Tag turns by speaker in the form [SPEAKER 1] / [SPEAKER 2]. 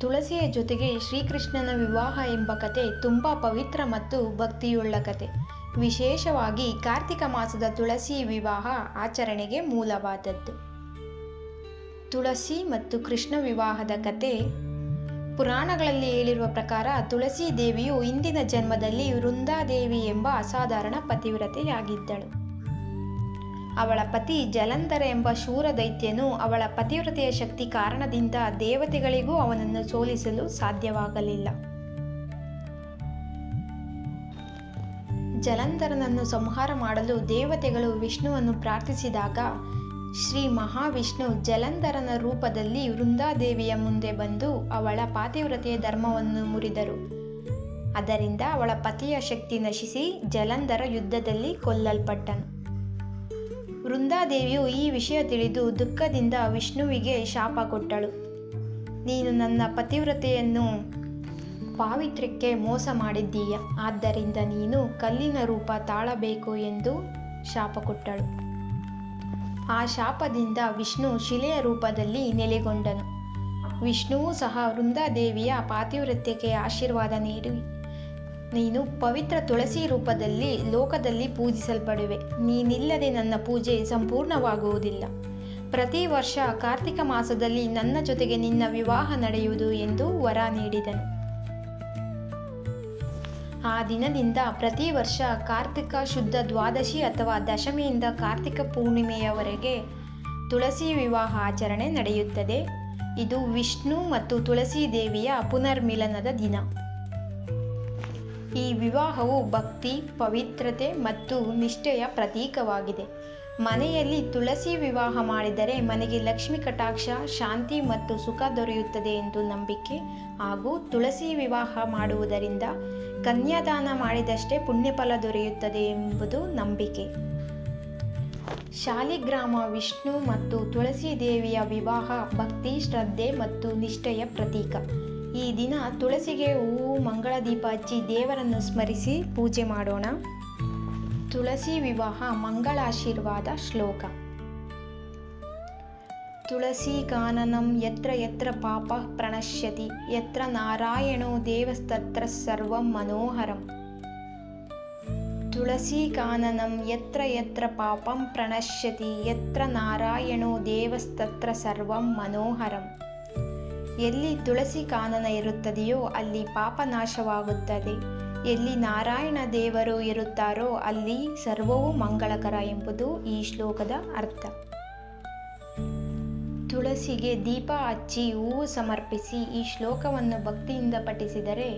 [SPEAKER 1] ತುಳಸಿಯ ಜೊತೆಗೆ ಶ್ರೀಕೃಷ್ಣನ ವಿವಾಹ ಎಂಬ ಕತೆ ತುಂಬ ಪವಿತ್ರ ಮತ್ತು ಭಕ್ತಿಯುಳ್ಳ ಕತೆ. ವಿಶೇಷವಾಗಿ ಕಾರ್ತಿಕ ಮಾಸದ ತುಳಸಿ ವಿವಾಹ ಆಚರಣೆಗೆ ಮೂಲವಾದದ್ದು. ತುಳಸಿ ಮತ್ತು ಕೃಷ್ಣ ವಿವಾಹದ ಕತೆ ಪುರಾಣಗಳಲ್ಲಿ ಹೇಳಿರುವ ಪ್ರಕಾರ ತುಳಸಿ ದೇವಿಯು ಇಂದಿನ ಜನ್ಮದಲ್ಲಿ ವೃಂದಾದೇವಿ ಎಂಬ ಅಸಾಧಾರಣ ಪತಿವ್ರತೆಯಾಗಿದ್ದಳು. ಅವಳ ಪತಿ ಜಲಂಧರ ಎಂಬ ಶೂರ ದೈತ್ಯನು ಅವಳ ಪತಿವ್ರತೆಯ ಶಕ್ತಿ ಕಾರಣದಿಂದ ದೇವತೆಗಳಿಗೂ ಅವನನ್ನು ಸೋಲಿಸಲು ಸಾಧ್ಯವಾಗಲಿಲ್ಲ. ಜಲಂಧರನನ್ನು ಸಂಹಾರ ಮಾಡಲು ದೇವತೆಗಳು ವಿಷ್ಣುವನ್ನು ಪ್ರಾರ್ಥಿಸಿದಾಗ ಶ್ರೀ ಮಹಾವಿಷ್ಣು ಜಲಂಧರನ ರೂಪದಲ್ಲಿ ವೃಂದಾದೇವಿಯ ಮುಂದೆ ಬಂದು ಅವಳ ಪಾತಿವ್ರತೆಯ ಧರ್ಮವನ್ನು ಮುರಿದರು. ಅದರಿಂದ ಅವಳ ಪತಿಯ ಶಕ್ತಿ ನಶಿಸಿ ಜಲಂಧರ ಯುದ್ಧದಲ್ಲಿ ಕೊಲ್ಲಲ್ಪಟ್ಟನು. ವೃಂದಾದೇವಿಯು ಈ ವಿಷಯ ತಿಳಿದು ದುಃಖದಿಂದ ವಿಷ್ಣುವಿಗೆ ಶಾಪ ಕೊಟ್ಟಳು. ನೀನು ನನ್ನ ಪತಿವ್ರತೆಯನ್ನು ಪಾವಿತ್ರ್ಯಕ್ಕೆ ಮೋಸ ಮಾಡಿದ್ದೀಯ. ಆದ್ದರಿಂದ ನೀನು ಕಲ್ಲಿನ ರೂಪ ತಾಳಬೇಕು ಎಂದು ಶಾಪ ಕೊಟ್ಟಳು. ಆ ಶಾಪದಿಂದ ವಿಷ್ಣು ಶಿಲೆಯ ರೂಪದಲ್ಲಿ ನೆಲೆಗೊಂಡನು. ವಿಷ್ಣುವು ಸಹ ವೃಂದಾದೇವಿಯ ಪಾತಿವ್ರತ್ಯಕ್ಕೆ ಆಶೀರ್ವಾದ ನೀಡಿ ನೀನು ಪವಿತ್ರ ತುಳಸಿ ರೂಪದಲ್ಲಿ ಲೋಕದಲ್ಲಿ ಪೂಜಿಸಲ್ಪಡುವೆ. ನೀನಿಲ್ಲದೆ ನನ್ನ ಪೂಜೆ ಸಂಪೂರ್ಣವಾಗುವುದಿಲ್ಲ. ಪ್ರತಿ ವರ್ಷ ಕಾರ್ತಿಕ ಮಾಸದಲ್ಲಿ ನನ್ನ ಜೊತೆಗೆ ನಿನ್ನ ವಿವಾಹ ನಡೆಯುವುದು ಎಂದು ವರ ನೀಡಿದನು. ಆ ದಿನದಿಂದ ಪ್ರತಿ ವರ್ಷ ಕಾರ್ತಿಕ ಶುದ್ಧ ದ್ವಾದಶಿ ಅಥವಾ ದಶಮಿಯಿಂದ ಕಾರ್ತಿಕ ಪೂರ್ಣಿಮೆಯವರೆಗೆ ತುಳಸಿ ವಿವಾಹ ಆಚರಣೆ ನಡೆಯುತ್ತದೆ. ಇದು ವಿಷ್ಣು ಮತ್ತು ತುಳಸಿ ದೇವಿಯ ಪುನರ್ಮಿಲನದ ದಿನ. ಈ ವಿವಾಹವು ಭಕ್ತಿ, ಪವಿತ್ರತೆ ಮತ್ತು ನಿಷ್ಠೆಯ ಪ್ರತೀಕವಾಗಿದೆ. ಮನೆಯಲ್ಲಿ ತುಳಸಿ ವಿವಾಹ ಮಾಡಿದರೆ ಮನೆಗೆ ಲಕ್ಷ್ಮಿ ಕಟಾಕ್ಷ, ಶಾಂತಿ ಮತ್ತು ಸುಖ ದೊರೆಯುತ್ತದೆ ಎಂದು ನಂಬಿಕೆ ಹಾಗೂ ತುಳಸಿ ವಿವಾಹ ಮಾಡುವುದರಿಂದ ಕನ್ಯಾದಾನ ಮಾಡಿದಷ್ಟೇ ಪುಣ್ಯಫಲ ದೊರೆಯುತ್ತದೆ ಎಂಬುದು ನಂಬಿಕೆ. ಶಾಲಿಗ್ರಾಮ, ವಿಷ್ಣು ಮತ್ತು ತುಳಸಿ ದೇವಿಯ ವಿವಾಹ ಭಕ್ತಿ, ಶ್ರದ್ಧೆ ಮತ್ತು ನಿಷ್ಠೆಯ ಪ್ರತೀಕ. ಈ ದಿನ ತುಳಸಿಗೆ ಹೂವು ಮಂಗಳ ದೀಪ ಹಚ್ಚಿ ದೇವರನ್ನು ಸ್ಮರಿಸಿ ಪೂಜೆ ಮಾಡೋಣ. ತುಳಸಿ ವಿವಾಹ, ಮಂಗಳಾಶೀರ್ವಾದ ಶ್ಲೋಕ. ತುಳಸಿ ಕಾನನಂ ಯತ್ರ ಯತ್ರ ಪಾಪ ಪ್ರಣಶ್ಯತಿ, ಯತ್ರ ನಾರಾಯಣೋ ದೇವಸ್ತತ್ರ ಸರ್ವಂ ಮನೋಹರಂ. ತುಳಸಿ ಕಾನನಂ ಯತ್ರ ಯತ್ರ ಪಾಪಂ ಪ್ರಣಶ್ಯತಿ, ಯತ್ರ ನಾರಾಯಣೋ ದೇವಸ್ತತ್ರ ಸರ್ವಂ ಮನೋಹರಂ. ಎಲ್ಲಿ ತುಳಸಿ ಕಾನನ ಇರುತ್ತದೆಯೋ ಅಲ್ಲಿ ಪಾಪ ನಾಶವಾಗುತ್ತದೆ. ಎಲ್ಲಿ ನಾರಾಯಣ ದೇವರು ಇರುತ್ತಾರೋ ಅಲ್ಲಿ ಸರ್ವವೂ ಮಂಗಳಕರ ಎಂಬುದು ಈ ಶ್ಲೋಕದ ಅರ್ಥ. ತುಳಸಿಗೆ ದೀಪ ಹಚ್ಚಿ ಹೂವು ಸಮರ್ಪಿಸಿ ಈ ಶ್ಲೋಕವನ್ನು ಭಕ್ತಿಯಿಂದ ಪಠಿಸಿದರೆ